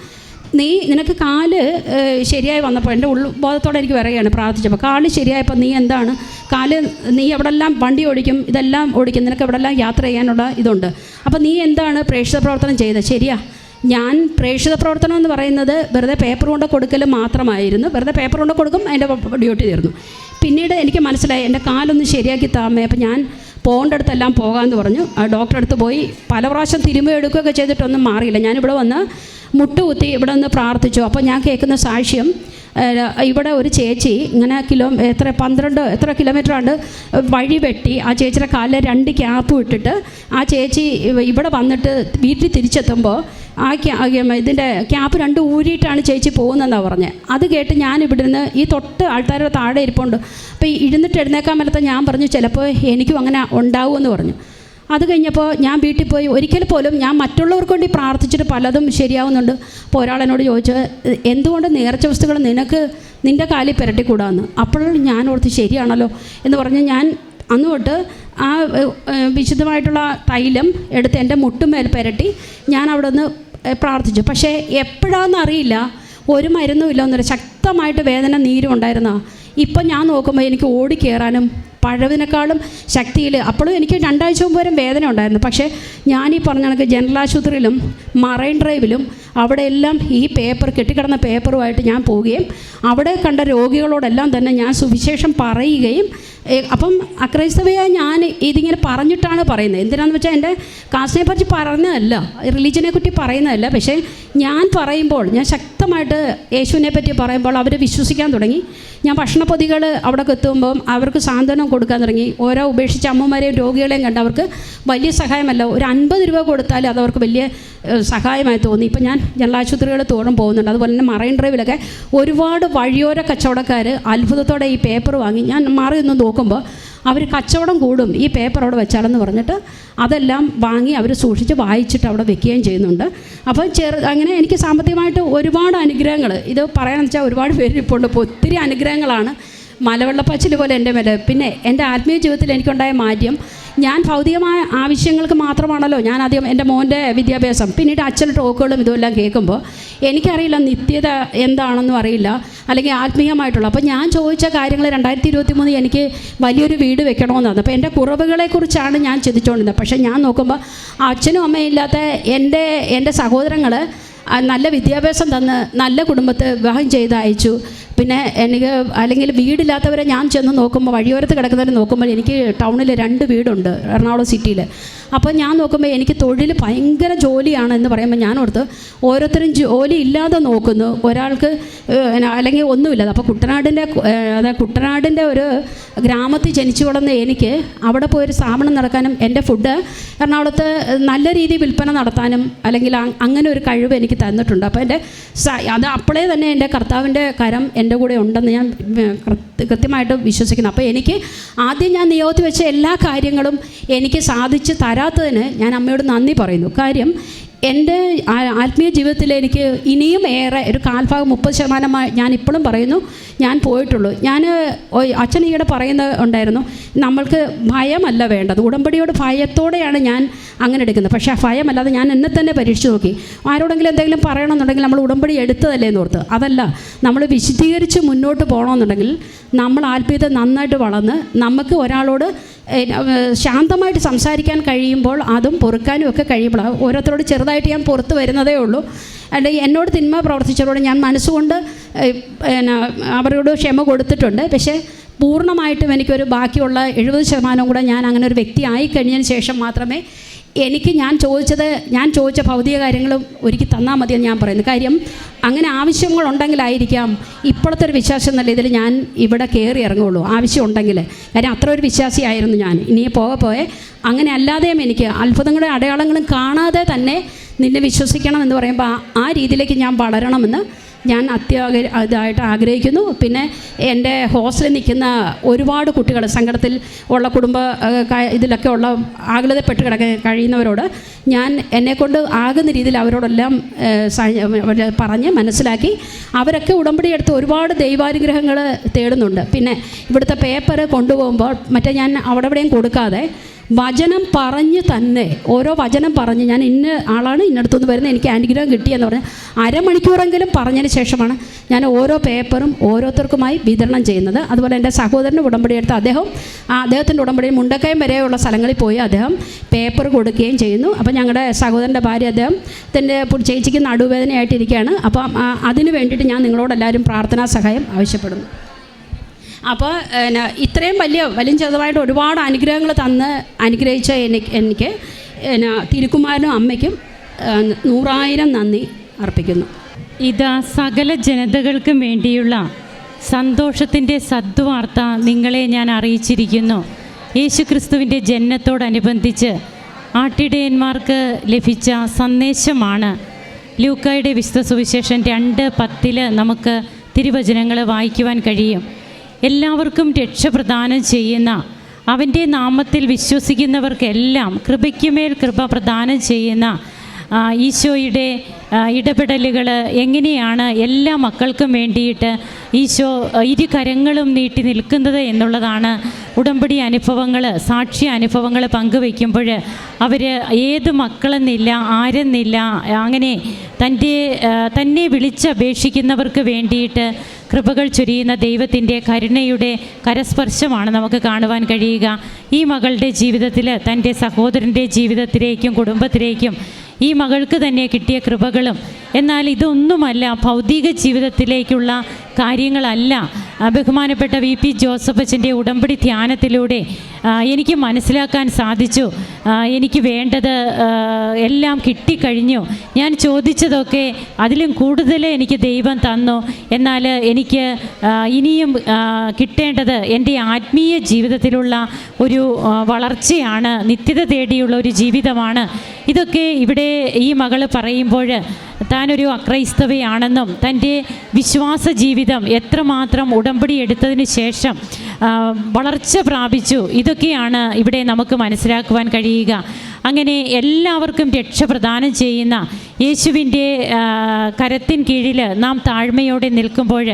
നീ നിനക്ക് കാൽ ശരിയായി വന്നപ്പോൾ എന്റെ ഉൾബോധത്തോടെ എനിക്ക് പറയുകയാണ് പ്രാർത്ഥിച്ചപ്പോൾ. കാൽ ശരിയായപ്പോൾ നീ എന്താണ്? കാൽ നീ എവിടെല്ലാം വണ്ടി ഓടിക്കും? ഇതെല്ലാം ഓടിക്കും. നിനക്ക് എവിടെല്ലാം യാത്ര ചെയ്യാനുള്ള ഇതുണ്ട്. അപ്പോൾ നീ എന്താണ് പ്രേക്ഷിത പ്രവർത്തനം ചെയ്തത് ശരിയാ. ഞാൻ പ്രേക്ഷിത പ്രവർത്തനം എന്ന് പറയുന്നത് വെറുതെ പേപ്പർ കൊണ്ട് കൊടുക്കൽ മാത്രമായിരുന്നു. വെറുതെ പേപ്പർ കൊണ്ട് കൊടുക്കും അതിന്റെ ഡ്യൂട്ടി തീർന്നു. പിന്നീട് എനിക്ക് മനസ്സിലായി എന്റെ കാലൊന്ന് ശരിയാക്കി താമേ. അപ്പം ഞാൻ പോകേണ്ട അടുത്തെല്ലാം പോകാമെന്ന് പറഞ്ഞു. ആ ഡോക്ടറെ അടുത്ത് പോയി പല പ്രാവശ്യം തിരുമ്പ എടുക്കുകയൊക്കെ ചെയ്തിട്ടൊന്നും മാറിയില്ല. ഞാനിവിടെ വന്ന് മുട്ടുകുത്തി ഇവിടെ നിന്ന് പ്രാർത്ഥിച്ചു. അപ്പോൾ ഞാൻ കേൾക്കുന്ന സാക്ഷ്യം ഇവിടെ ഒരു ചേച്ചി ഇങ്ങനെ കിലോ എത്ര പന്ത്രണ്ട് എത്ര കിലോമീറ്റർ ആണ്ട് വഴി വെട്ടി ആ ചേച്ചിയുടെ കാലിൽ രണ്ട് ക്യാപ്പ് ഇട്ടിട്ട് ആ ചേച്ചി ഇവ- ഇവിടെ വന്നിട്ട് വീട്ടിൽ തിരിച്ചെത്തുമ്പോൾ ആ ഇതിന്റെ ക്യാപ്പ് രണ്ട് ഊരിയിട്ടാണ് ചേച്ചി പോകുന്നതെന്നാണ് പറഞ്ഞത് അത് കേട്ട് ഞാൻ ഇവിടെ നിന്ന് ഈ തൊട്ട് ആൾക്കാരുടെ താഴെ ഇരിപ്പുണ്ട്. അപ്പോൾ ഇരുന്നിട്ട് എഴുന്നേക്കാൻ മേലത്തെ ഞാൻ പറഞ്ഞു ചിലപ്പോൾ എനിക്കും അങ്ങനെ ഉണ്ടാവുമെന്ന് പറഞ്ഞു. അത് കഴിഞ്ഞപ്പോൾ ഞാൻ വീട്ടിൽ പോയി ഒരിക്കൽ പോലും ഞാൻ മറ്റുള്ളവർക്ക് വേണ്ടി പ്രാർത്ഥിച്ചിട്ട് പലതും ശരിയാവുന്നുണ്ട്. അപ്പോൾ ഒരാൾ എന്നോട് ചോദിച്ചു എന്തുകൊണ്ട് നേർച്ച വസ്തുക്കൾ നിനക്ക് നിന്റെ കാലിൽ പുരട്ടിക്കൂടാന്ന്? അപ്പോൾ ഞാൻ ഓർത്ത് ശരിയാണല്ലോ. എന്ന് പറഞ്ഞ് ഞാൻ അന്ന് തൊട്ട് ആ വിശുദ്ധമായിട്ടുള്ള തൈലം എടുത്ത് എന്റെ മുട്ടുമേൽ പുരട്ടി ഞാൻ അവിടെ നിന്ന് പ്രാർത്ഥിച്ചു. പക്ഷേ എപ്പോഴാണെന്നറിയില്ല ഒരു മരുന്നും ഇല്ല ഒന്നുമില്ല ശക്തമായിട്ട് വേദന നീരും ഉണ്ടായിരുന്ന. ഇപ്പം ഞാൻ നോക്കുമ്പോൾ എനിക്ക് ഓടിക്കയറാനും പഴവിനേക്കാളും ശക്തിയിൽ അപ്പോഴും എനിക്ക് രണ്ടാഴ്ച മുമ്പ് വരെ വേദന ഉണ്ടായിരുന്നു. പക്ഷേ ഞാൻ ഈ പറഞ്ഞ കണക്ക് ജനറൽ ആശുപത്രിയിലും മറൈൻ ഡ്രൈവിലും അവിടെ എല്ലാം ഈ പേപ്പർ കെട്ടിക്കിടന്ന പേപ്പറുമായിട്ട് ഞാൻ പോവുകയും അവിടെ കണ്ട രോഗികളോടെല്ലാം തന്നെ ഞാൻ സുവിശേഷം പറയുകയും അപ്പം അക്രൈസ്തവയായ ഞാൻ ഇതിങ്ങനെ പറഞ്ഞിട്ടാണ് പറയുന്നത്. എന്തിനാണെന്ന് വെച്ചാൽ എന്റെ കാസ്റ്റിനെ പറ്റി പറഞ്ഞതല്ല റിലീജിയനെ പറ്റി പറയുന്നതല്ല. പക്ഷേ ഞാൻ പറയുമ്പോൾ ഞാൻ ശക്തമായിട്ട് യേശുവിനെ പറ്റി പറയുമ്പോൾ അവർ വിശ്വസിക്കാൻ തുടങ്ങി. ഞാൻ ഭക്ഷണപ്പൊതികൾ അവിടെ എത്തുമ്പം അവർക്ക് സാന്ത്വനം കൊടുക്കാൻ തുടങ്ങി. ഓരോ ഉപേക്ഷിച്ച അമ്മമാരെയും രോഗികളെയും കണ്ട് അവർക്ക് വലിയ സഹായമല്ല. ഒരു അൻപത് രൂപ കൊടുത്താൽ അത് അവർക്ക് വലിയ സഹായമായി തോന്നി. ഇപ്പം ഞാൻ ജനറൽ ആശുപത്രികൾ തോറും പോകുന്നുണ്ട്. അതുപോലെ തന്നെ മറൈൻ ഡ്രൈവിലൊക്കെ ഒരുപാട് വഴിയോര കച്ചവടക്കാർ അത്ഭുതത്തോടെ ഈ പേപ്പർ വാങ്ങി. ഞാൻ മാറി നിന്ന് നോക്കുമ്പോൾ അവർ കച്ചവടം കൂടും ഈ പേപ്പർ അവിടെ വെച്ചാലെന്ന് പറഞ്ഞിട്ട് അതെല്ലാം വാങ്ങി അവർ സൂക്ഷിച്ച് വായിച്ചിട്ട് അവിടെ വെക്കുകയും ചെയ്യുന്നുണ്ട്. അപ്പോൾ ചെറു അങ്ങനെ എനിക്ക് സാമ്പത്തികമായിട്ട് ഒരുപാട് അനുഗ്രഹങ്ങൾ. ഇത് പറയാമെന്ന് വെച്ചാൽ ഒരുപാട് പേര് ഇപ്പോൾ ഒത്തിരി അനുഗ്രഹങ്ങളാണ് മലവെള്ളപ്പച്ചിൽ പോലെ എന്റെ മേലെ. പിന്നെ എന്റെ ആത്മീയ ജീവിതത്തിൽ എനിക്കുണ്ടായ മാറ്റം ഞാൻ ഭൗതികമായ ആവശ്യങ്ങൾക്ക് മാത്രമാണല്ലോ ഞാൻ ആദ്യം എന്റെ മോന്റെ വിദ്യാഭ്യാസം പിന്നീട് അച്ഛൻ ടോക്കുകളും ഇതുമെല്ലാം കേൾക്കുമ്പോൾ എനിക്കറിയില്ല നിത്യത എന്താണെന്നും അറിയില്ല അല്ലെങ്കിൽ ആത്മീയമായിട്ടുള്ള. അപ്പോൾ ഞാൻ ചോദിച്ച കാര്യങ്ങൾ രണ്ടായിരത്തി ഇരുപത്തി മൂന്ന് എനിക്ക് വലിയൊരു വീട് വെക്കണമെന്നാണ് അപ്പോൾ എന്റെ കുറവുകളെക്കുറിച്ചാണ് ഞാൻ ചിന്തിച്ചുകൊണ്ടിരുന്നത്. പക്ഷേ ഞാൻ നോക്കുമ്പോൾ അച്ഛനും അമ്മയും ഇല്ലാത്ത എന്റെ എന്റെ സഹോദരങ്ങൾ നല്ല വിദ്യാഭ്യാസം തന്ന് നല്ല കുടുംബത്തെ വിവാഹം ചെയ്ത് അയച്ചു പിന്നെ എനിക്ക് അല്ലെങ്കിൽ വീടില്ലാത്തവരെ ഞാൻ ചെന്ന് നോക്കുമ്പോൾ വഴിയോരത്ത് കിടക്കുന്നവരെ നോക്കുമ്പോൾ എനിക്ക് ടൗണിൽ രണ്ട് വീടുണ്ട് എറണാകുളം സിറ്റിയിൽ അപ്പോൾ ഞാൻ നോക്കുമ്പോൾ എനിക്ക് തൊഴിൽ ഭയങ്കര ജോലിയാണ് എന്ന് പറയുമ്പോൾ ഞാൻ ഓർത്ത് ഓരോരുത്തരും ജോലി ഇല്ലാതെ നോക്കുന്നു. ഒരാൾക്ക് അല്ലെങ്കിൽ ഒന്നുമില്ലാതെ അപ്പോൾ കുട്ടനാടിന്റെ കുട്ടനാടിന്റെ ഒരു ഗ്രാമത്തിൽ ജനിച്ചു വളർന്ന എനിക്ക് അവിടെ പോയി പോയൊരു സ്ഥാപനം നടക്കാനും എന്റെ ഫുഡ് എറണാകുളത്ത് നല്ല രീതിയിൽ വിൽപ്പന നടത്താനും അല്ലെങ്കിൽ അങ്ങനെ ഒരു കഴിവ് എനിക്ക് തന്നിട്ടുണ്ട്. അപ്പോൾ എന്റെ അത് അപ്പോഴേ തന്നെ എന്റെ കർത്താവിന്റെ കരം കൂടെ ഉണ്ടെന്ന് ഞാൻ കൃത്യമായിട്ട് വിശ്വസിക്കുന്നു. അപ്പോൾ എനിക്ക് ആദ്യം ഞാൻ നിയോഗത്തിൽ വെച്ച എല്ലാ കാര്യങ്ങളും എനിക്ക് സാധിച്ച് തരാത്തതിന് ഞാൻ അമ്മയോട് നന്ദി പറയുന്നു. കാര്യം എന്റെ ആത്മീയ ജീവിതത്തിൽ എനിക്ക് ഇനിയും ഏറെ ഒരു കാൽഭാഗം മുപ്പത് ശതമാനമായി ഞാൻ ഇപ്പോഴും പറയുന്നു. ഞാൻ പോയിട്ടുള്ളൂ. ഞാൻ അച്ഛൻ ഈയിടെ പറയുന്ന ഉണ്ടായിരുന്നു നമ്മൾക്ക് ഭയമല്ല വേണ്ടത്. ഉടമ്പടിയോട് ഭയത്തോടെയാണ് ഞാൻ അങ്ങനെ എടുക്കുന്നത്. പക്ഷേ ആ ഭയമല്ലാതെ ഞാൻ എന്നെ തന്നെ പരീക്ഷിച്ച് നോക്കി. ആരോടെങ്കിലും എന്തെങ്കിലും പറയണമെന്നുണ്ടെങ്കിൽ നമ്മൾ ഉടമ്പടി എടുത്തതല്ലേ എന്ന് ഓർത്ത്. അതല്ല നമ്മൾ വിശദീകരിച്ച് മുന്നോട്ട് പോകണമെന്നുണ്ടെങ്കിൽ നമ്മൾ ആത്മീയത നന്നായിട്ട് വളർന്ന് നമുക്ക് ഒരാളോട് ശാന്തമായിട്ട് സംസാരിക്കാൻ കഴിയുമ്പോൾ അതും പൊറുക്കാനും ഒക്കെ കഴിയുമ്പോൾ ഓരോരുത്തരോട് ചെറുതായിട്ട് ഞാൻ പുറത്ത് വരുന്നതേ ഉള്ളൂ. അല്ലെങ്കിൽ എന്നോട് തിന്മ പ്രവർത്തിച്ചവരോട് ഞാൻ മനസ്സുകൊണ്ട് പിന്നെ അവരോട് ക്ഷമ കൊടുത്തിട്ടുണ്ട്. പക്ഷേ പൂർണമായിട്ടും എനിക്കൊരു ബാക്കിയുള്ള എഴുപത് ശതമാനവും കൂടെ ഞാൻ അങ്ങനെ ഒരു വ്യക്തി ആയി കഴിഞ്ഞതിന് ശേഷം മാത്രമേ എനിക്ക് ഞാൻ ചോദിച്ചത് ഞാൻ ചോദിച്ച ഭൗതിക കാര്യങ്ങളും ഒരുക്കി തന്നാൽ മതിയെന്ന് ഞാൻ പറയുന്നു. കാര്യം അങ്ങനെ ആവശ്യങ്ങളുണ്ടെങ്കിലായിരിക്കാം ഇപ്പോഴത്തെ ഒരു വിശ്വാസം നല്ല ഇതിൽ ഞാൻ ഇവിടെ കയറി ഇറങ്ങുള്ളൂ. ആവശ്യമുണ്ടെങ്കിൽ കാര്യം അത്ര ഒരു വിശ്വാസിയായിരുന്നു ഞാൻ. ഇനി പോകെ പോയെ അങ്ങനെ അല്ലാതെയും എനിക്ക് അത്ഭുതങ്ങളും അടയാളങ്ങളും കാണാതെ തന്നെ നിന്നെ വിശ്വസിക്കണം എന്ന് പറയുമ്പോൾ ആ- രീതിയിലേക്ക് ഞാൻ വളരണമെന്ന് ഞാൻ അത്യാഗ ഇതായിട്ട് ആഗ്രഹിക്കുന്നു. പിന്നെ എന്റെ ഹോസ്റ്റലിൽ നിൽക്കുന്ന ഒരുപാട് കുട്ടികൾ സങ്കടത്തിൽ ഉള്ള കുടുംബ ഇതിലൊക്കെ ഉള്ള ആകുലതപ്പെട്ട് കിടക്ക കഴിയുന്നവരോട് ഞാൻ എന്നെക്കൊണ്ട് ആകുന്ന രീതിയിൽ അവരോടെല്ലാം പറഞ്ഞ് മനസ്സിലാക്കി അവരൊക്കെ ഉടമ്പടി എടുത്ത് ഒരുപാട് ദൈവാനുഗ്രഹങ്ങൾ തേടുന്നുണ്ട്. പിന്നെ ഇവിടുത്തെ പേപ്പർ കൊണ്ടുപോകുമ്പോൾ മറ്റേ ഞാൻ അവിടെ എവിടെയും കൊടുക്കാതെ വചനം പറഞ്ഞ് തന്നെ. ഓരോ വചനം പറഞ്ഞ്. ഞാൻ ഇന്ന ആളാണ് ഇന്നടത്തുനിന്ന് വരുന്നത് എനിക്ക് ആൻഡിഗ്രഹം കിട്ടിയെന്ന് പറഞ്ഞാൽ അരമണിക്കൂറെങ്കിലും പറഞ്ഞതിന് ശേഷമാണ് ഞാൻ ഓരോ പേപ്പറും ഓരോരുത്തർക്കുമായി വിതരണം ചെയ്യുന്നത്. അതുപോലെ എന്റെ സഹോദരന്റെ ഉടമ്പടി എടുത്ത് അദ്ദേഹം അദ്ദേഹത്തിന്റെ ഉടമ്പടി മുണ്ടക്കയം വരെയുള്ള സ്ഥലങ്ങളിൽ പോയി അദ്ദേഹം പേപ്പർ കൊടുക്കുകയും ചെയ്യുന്നു. അപ്പോൾ ഞങ്ങളുടെ സഹോദരന്റെ ഭാര്യ അദ്ദേഹം തന്റെ ചേച്ചിക്ക് നടുവേദനയായിട്ടിരിക്കുകയാണ്. അപ്പം അതിന് വേണ്ടിയിട്ട് ഞാൻ നിങ്ങളോടെല്ലാവരും പ്രാർത്ഥനാ സഹായം ആവശ്യപ്പെടുന്നു. അപ്പോൾ എന്നാ ഇത്രയും വലിയ വലിയ ചെറുതായിട്ട് ഒരുപാട് അനുഗ്രഹങ്ങൾ തന്ന് അനുഗ്രഹിച്ച എനിക്ക് എനിക്ക് എന്നാ തിരുക്കുമാരനും അമ്മയ്ക്കും നൂറായിരം നന്ദി അർപ്പിക്കുന്നു. ഇതാ സകല ജനതകൾക്കും വേണ്ടിയുള്ള സന്തോഷത്തിന്റെ സദ്വാർത്ത നിങ്ങളെ ഞാൻ അറിയിച്ചിരിക്കുന്നു. യേശുക്രിസ്തുവിന്റെ ജനനത്തോടനുബന്ധിച്ച് ആട്ടിടയന്മാർക്ക് ലഭിച്ച സന്ദേശമാണ്. ലൂക്കായുടെ വിശുദ്ധ സുവിശേഷം രണ്ട് പത്തിൽ നമുക്ക് തിരുവചനങ്ങൾ വായിക്കുവാൻ കഴിയും. എല്ലാവർക്കും രക്ഷ പ്രദാനം ചെയ്യുന്ന അവന്റെ നാമത്തിൽ വിശ്വസിക്കുന്നവർക്കെല്ലാം കൃപയ്ക്കുമേൽ കൃപ പ്രദാനം ചെയ്യുന്ന ഈശോയുടെ ഇടപെടലുകൾ എങ്ങനെയാണ് എല്ലാ മക്കൾക്കും വേണ്ടിയിട്ട് ഈശോ ഇരുകരങ്ങളും ഇരു കരങ്ങളും നീട്ടി നിൽക്കുന്നത് എന്നുള്ളതാണ് ഉടമ്പടി അനുഭവങ്ങൾ സാക്ഷി അനുഭവങ്ങൾ പങ്കുവയ്ക്കുമ്പോൾ അവർ ഏത് മക്കളെന്നില്ല ആരെന്നില്ല അങ്ങനെ തന്റെ തന്നെ വിളിച്ചപേക്ഷിക്കുന്നവർക്ക് വേണ്ടിയിട്ട് കൃപകൾ ചൊരിയുന്ന ദൈവത്തിന്റെ കരുണയുടെ കരസ്പർശമാണ് നമുക്ക് കാണുവാൻ കഴിയുക. ഈ മകളുടെ ജീവിതത്തിൽ തന്റെ സഹോദരന്റെ ജീവിതത്തിലേക്കും കുടുംബത്തിലേക്കും ഈ മകൾക്ക് തന്നെ കിട്ടിയ കൃപകളും. എന്നാൽ ഇതൊന്നുമല്ല ഭൗതിക ജീവിതത്തിലേക്കുള്ള കാര്യങ്ങളല്ല. ബഹുമാനപ്പെട്ട വി പി ജോസഫ് അച്ഛന്റെ ഉടമ്പടി ധ്യാനത്തിലൂടെ എനിക്ക് മനസ്സിലാക്കാൻ സാധിച്ചു. എനിക്ക് വേണ്ടത് എല്ലാം കിട്ടിക്കഴിഞ്ഞു. ഞാൻ ചോദിച്ചതൊക്കെ അതിലും കൂടുതൽ എനിക്ക് ദൈവം തന്നു. എന്നാൽ എനിക്ക് ഇനിയും കിട്ടേണ്ടത് എന്റെ ആത്മീയ ജീവിതത്തിലുള്ള ഒരു വളർച്ചയാണ് നിത്യത തേടിയുള്ള ഒരു ജീവിതമാണ്. ഇതൊക്കെ ഇവിടെ ഈ മകൾ പറയുമ്പോൾ താനൊരു അക്രൈസ്തവയാണെന്നും തന്റെ വിശ്വാസ ജീവിതം എത്രമാത്രം ഉടമ്പടി എടുത്തതിന് ശേഷം വളർച്ച പ്രാപിച്ചു. ഇതൊക്കെയാണ് ഇവിടെ നമുക്ക് മനസ്സിലാക്കുവാൻ കഴിയുക. അങ്ങനെ എല്ലാവർക്കും രക്ഷ പ്രദാനം ചെയ്യുന്ന യേശുവിന്റെ കരത്തിൻ കീഴിൽ നാം താഴ്മയോടെ നിൽക്കുമ്പോൾ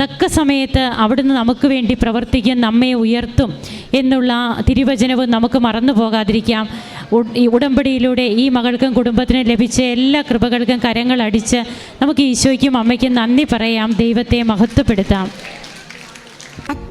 തക്ക സമയത്ത് അവിടുന്ന് നമുക്ക് വേണ്ടി പ്രവർത്തിക്കും നമ്മെ ഉയർത്തും എന്നുള്ള തിരുവചനവും നമുക്ക് മറന്നു പോകാതിരിക്കാം. ഉടമ്പടിയിലൂടെ ഈ മകൾക്കും കുടുംബത്തിനും ലഭിച്ച എല്ലാ കൃപകൾക്കും കരങ്ങളടിച്ച് നമുക്ക് ഈശോയ്ക്കും അമ്മയ്ക്കും നന്ദി പറയാം. ദൈവത്തെ മഹത്വപ്പെടുത്താം.